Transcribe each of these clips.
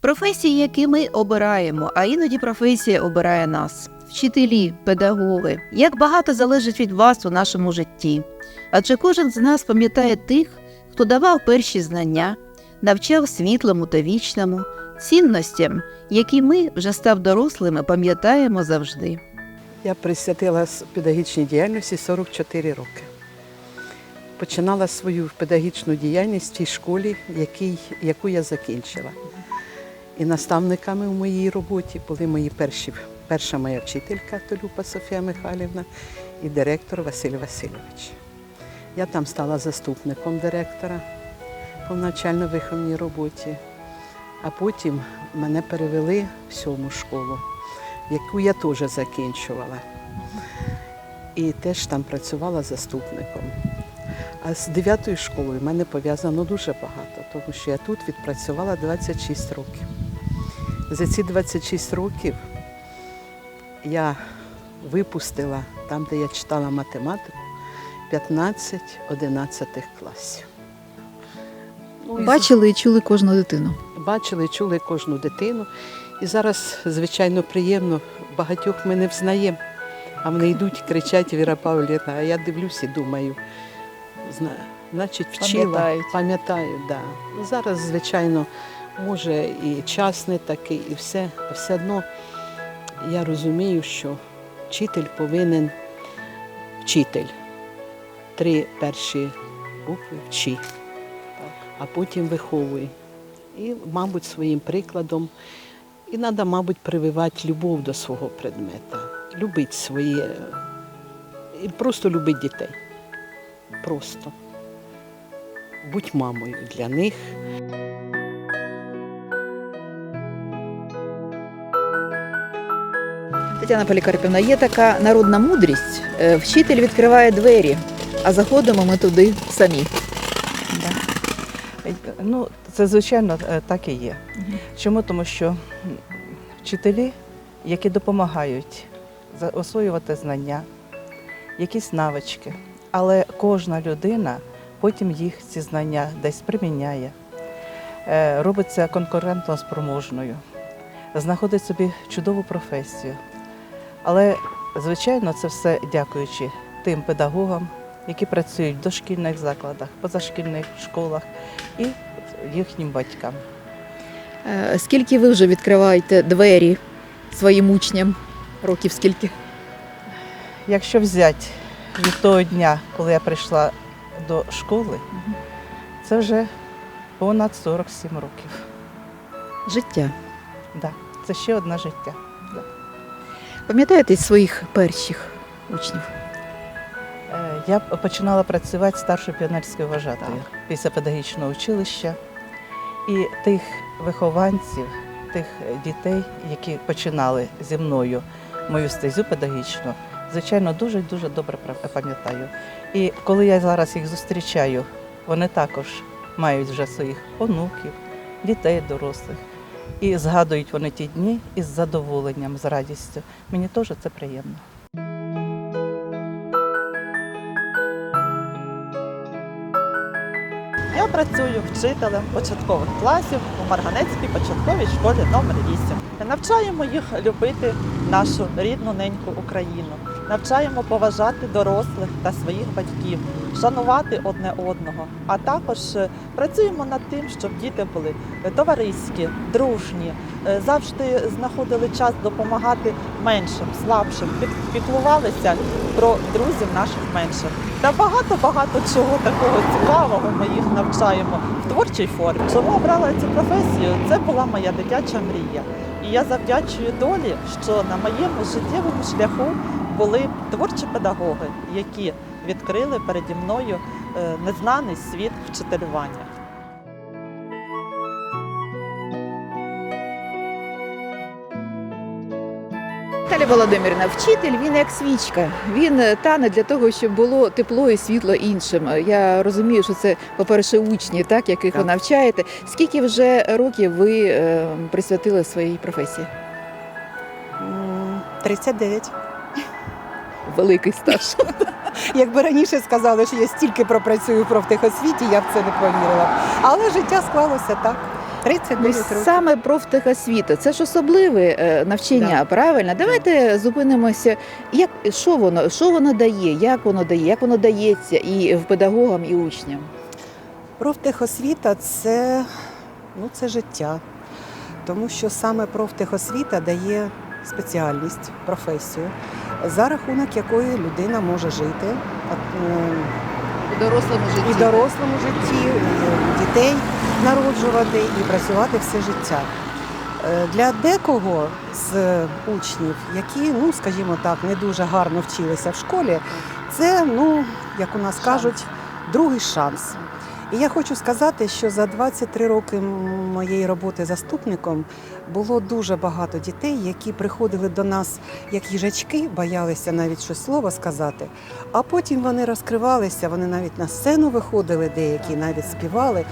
Професії, які ми обираємо, а іноді професія обирає нас. Вчителі, педагоги, як багато залежить від вас у нашому житті. Адже кожен з нас пам'ятає тих, хто давав перші знання, навчав світлому та вічному, цінностям, які ми, вже став дорослими, пам'ятаємо завжди. Я присвятила педагогічній діяльності 44 роки. Починала свою педагогічну діяльність в тій школі, яку я закінчила. І наставниками в моїй роботі були мої перші, перша моя вчителька Толюпа Софія Михайлівна і директор Василь Васильович. Я там стала заступником директора по навчально-виховній роботі, а потім мене перевели в сьому школу яку я теж закінчувала. І теж там працювала заступником. А з дев'ятою школою в мене пов'язано дуже багато, тому що я тут відпрацювала 26 років. За ці 26 років я випустила там, де я читала математику, 15 11 класів. Ну, Бачили і чули кожну дитину. бачили, і чули кожну дитину. І зараз, звичайно, приємно, багатьох ми не взнаємо, а вони йдуть, кричать Віра Павлівна, а я дивлюсь і думаю, зна- значить, вчила, пам'ятаю, да. Ну, Зараз, звичайно, може і час не такий, і все, все одно я розумію, що вчитель повинен вчитель. Три перші букви вчи, а потім виховуй. І, мабуть, своїм прикладом. І треба, мабуть, прививати любов до свого предмета, любити своє, і просто любити дітей. Просто. Будь мамою для них. Тетяна Полікарпівна, є така народна мудрість. е, Вчитель відкриває двері, а заходимо ми туди самі. Ну, це звичайно е, так і є. Чому? Тому що вчителі, які допомагають освоювати знання, якісь навички, але кожна людина потім їх ці знання десь приміняє, е, робиться конкурентно спроможною, знаходить собі чудову професію. Але, звичайно, це все дякуючи тим педагогам, які працюють в дошкільних закладах, позашкільних школах і їхнім батькам. Е, Скільки ви вже відкриваєте двері своїм учням? Років скільки? Якщо взяти від того дня, коли я прийшла до школи, це вже понад 47 років. Життя. Да, це ще одне життя. Пам'ятаєте своїх перших учнів? Е, Я починала працювати старшою піонерською вважатою після педагогічного училища. І тих вихованців, тих дітей, які починали зі мною мою стезю педагогічну, звичайно, дуже дуже добре пам'ятаю. І коли я зараз їх зустрічаю, вони також мають вже своїх онуків, дітей дорослих. І згадують вони ті дні із задоволенням, з радістю. Мені теж це приємно. Я працюю вчителем початкових класів у Марганецькій початковій школі номер 8. Навчаємо їх любити нашу рідну неньку Україну, навчаємо поважати дорослих та своїх батьків, шанувати одне одного. А також е, працюємо над тим, щоб діти були товариські, дружні, е, завжди знаходили час допомагати меншим, слабшим, пік- піклувалися про друзів наших менших. Та багато-багато чого такого цікавого ми їх навчаємо в творчій формі. Чому обрала цю професію? Це була моя дитяча мрія. І я завдячую долі, що на моєму життєвому шляху були творчі педагоги, які відкрили переді мною е, незнаний світ вчителювання. Наталя Володимирівна, вчитель він як свічка. Він е, тане для того, щоб було тепло і світло іншим. Е, Я розумію, що це, по-перше, учні, так, яких ви навчаєте. Скільки вже років ви присвятили своїй професії? 39. Великий стаж. Якби раніше сказали, що я стільки пропрацюю в профтехосвіті, я б це не повірила. Але життя склалося так. 39 Ну, років. саме профтехосвіта, це ж особливе е, навчання, правильно? Давайте зупинимося, як що воно, що воно дає, як воно дає, як воно дається і в педагогам, і учням. Профтехосвіта це, ну, це життя. Тому що саме профтехосвіта дає спеціальність, професію, за рахунок якої людина може жити е, У дорослому житті. і дорослому житті, і дітей народжувати і працювати все життя. Е, Для декого з учнів, які, ну скажімо так, не дуже гарно вчилися в школі, це, ну, як у нас кажуть, другий шанс. І я хочу сказати, що за 23 роки моєї роботи заступником було дуже багато дітей, які приходили до нас як їжачки, боялися навіть щось слово сказати. А потім вони розкривалися, вони навіть на сцену виходили, деякі навіть співали.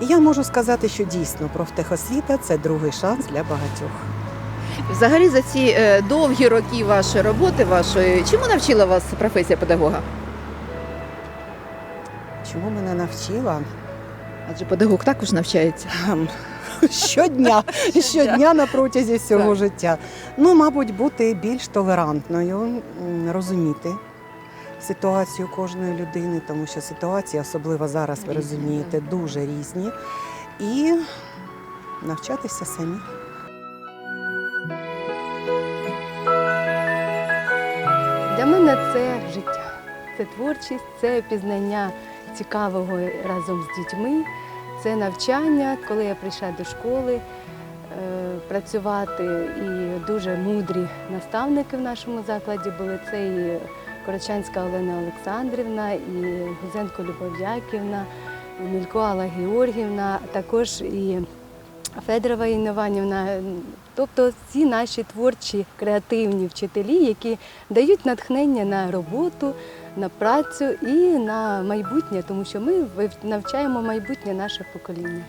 І я можу сказати, що дійсно профтехосвіта це другий шанс для багатьох. Взагалі за ці е, довгі роки вашої роботи, вашої, чому навчила вас професія педагога? Чому мене навчила? Адже педагог також навчається. Ем, Щодня, щодня на протязі всього життя. Ну, мабуть, бути більш толерантною, розуміти ситуацію кожної людини, тому що ситуації, особливо зараз, ви розумієте, дуже різні. І навчатися самі. Для мене це життя, це творчість, це пізнання цікавого разом з дітьми, це навчання. Коли я прийшла до школи е, працювати, і дуже мудрі наставники в нашому закладі були. Це і Корочанська Олена Олександрівна, і Гузенко Любов Яківна, Мілько Алла Георгівна, також і Федорова Інна Іванівна. Тобто всі наші творчі креативні вчителі, які дають натхнення на роботу, на працю і на майбутнє, тому що ми навчаємо майбутнє наше покоління.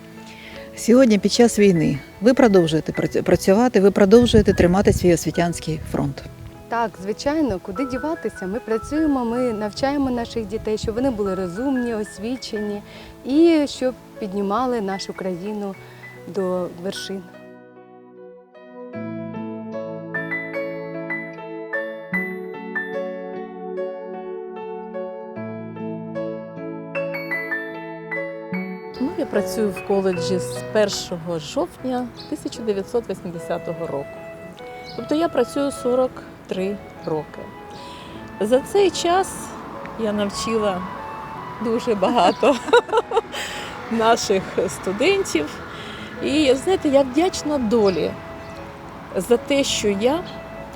Сьогодні під час війни ви продовжуєте працю- працювати, ви продовжуєте тримати свій освітянський фронт. Так, звичайно, куди діватися? Ми працюємо, ми навчаємо наших дітей, щоб вони були розумні, освічені і щоб піднімали нашу країну до вершин. Ну, я працюю в коледжі з 1 жовтня 1980 року. Тобто я працюю 43 роки. За цей час я навчила дуже багато наших студентів. І знаєте, я вдячна долі за те, що я,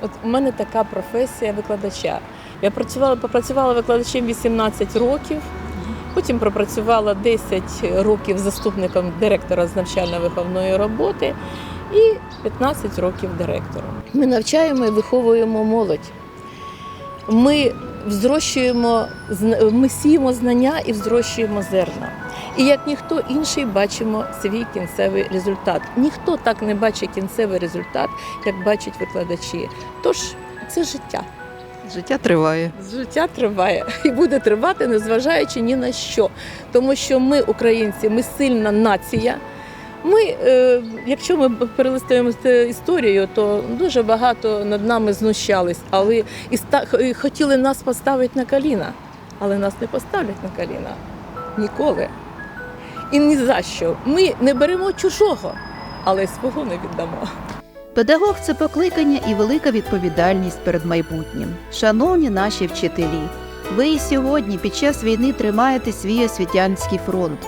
от у мене така професія викладача. Я працювала, попрацювала викладачем 18 років. Потім пропрацювала 10 років заступником директора з навчально-виховної роботи і 15 років директором. Ми навчаємо і виховуємо молодь. Ми взрощуємо, ми сіємо знання і взрощуємо зерна. І як ніхто інший бачимо свій кінцевий результат. Ніхто так не бачить кінцевий результат, як бачать викладачі. Тож це життя. Життя триває. Життя триває і буде тривати, незважаючи ні на що. Тому що ми, українці, ми сильна нація. Ми, е, якщо ми перелистуємо історію, то дуже багато над нами знущались, але і хотіли нас поставити на коліна, але нас не поставлять на коліна ніколи. І ні за що. Ми не беремо чужого, але свого не віддамо. Педагог це покликання і велика відповідальність перед майбутнім. Шановні наші вчителі, ви і сьогодні під час війни тримаєте свій освітянський фронт.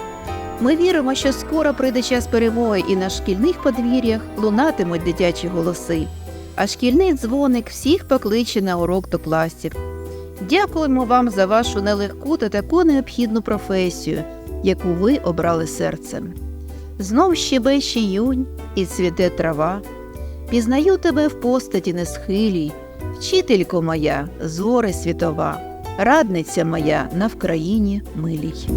Ми віримо, що скоро прийде час перемоги і на шкільних подвір'ях лунатимуть дитячі голоси, а шкільний дзвоник всіх покличе на урок до класів. Дякуємо вам за вашу нелегку та таку необхідну професію, яку ви обрали серцем. Знов щебече юнь і цвіте трава. Пізнаю тебе в постаті несхилій, вчителько моя, зоре світова, радниця моя на Вкраїні милій.